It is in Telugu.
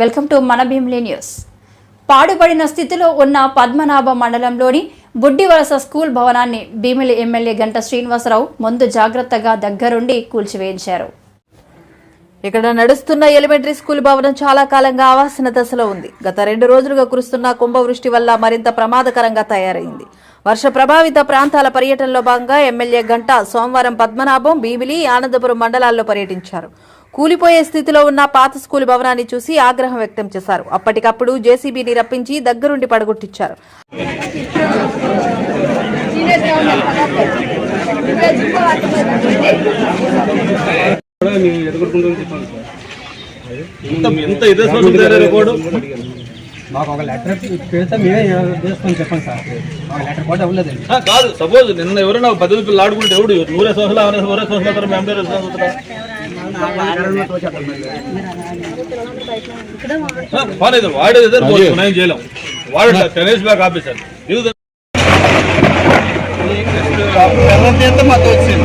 వెల్కమ్ టు మన భీమ్లీ న్యూస్. పాడుపడిన స్థితిలో ఉన్న పద్మనాభ మండలంలోని బుడ్డివలస స్కూల్ భవనాన్ని భీమిలి ఎమ్మెల్యే గంట శ్రీనివాసరావు ముందు జాగ్రత్తగా దగ్గరుండి కూల్చివేయించారు. ఇక్కడ నడుస్తున్న ఎలిమెంటరీ స్కూల్ భవనం చాలా కాలంగా ఆవాసన దశలో ఉంది. గత రెండు రోజులుగా కురుస్తున్న కుంభవృష్టి వల్ల మరింత ప్రమాదకరంగా తయారైంది. వర్ష ప్రభావిత ప్రాంతాల పర్యటనలో భాగంగా ఎమ్మెల్యే గంట సోమవారం పద్మనాభం భీమిలి ఆనందపురం మండలాల్లో పర్యటించారు. కూలిపోయే స్థితిలో ఉన్న పాత స్కూల్ భవనాన్ని చూసి ఆగ్రహం వ్యక్తం చేశారు. అప్పటికప్పుడు జేసీబీని రప్పించి దగ్గరుండి పడగొట్టించారు. ఎంత ఎంత ఇదే మాకు ఒక లెటర్ పెడితే మేమే చేసుకొని చెప్పండి సార్. మాకు లెటర్ కూడా అవ్వలేదండి. ఆ, కాదు సపోజ్ నిన్న ఎవరైనా పది రూపాయలు ఆడుకుంటే ఎవడు? నూరే సోషల్ అవరే ఊరే సోషల్ అవుతారు మేము అందరూ సోషల్ అవుతారా? ఆ, పోలేదు వాడు ఏదో నేను చేయలేం. వాడు టెన్ ఇయర్స్ బ్యాక్ ఆఫీసర్. ఇది మాతో వచ్చింది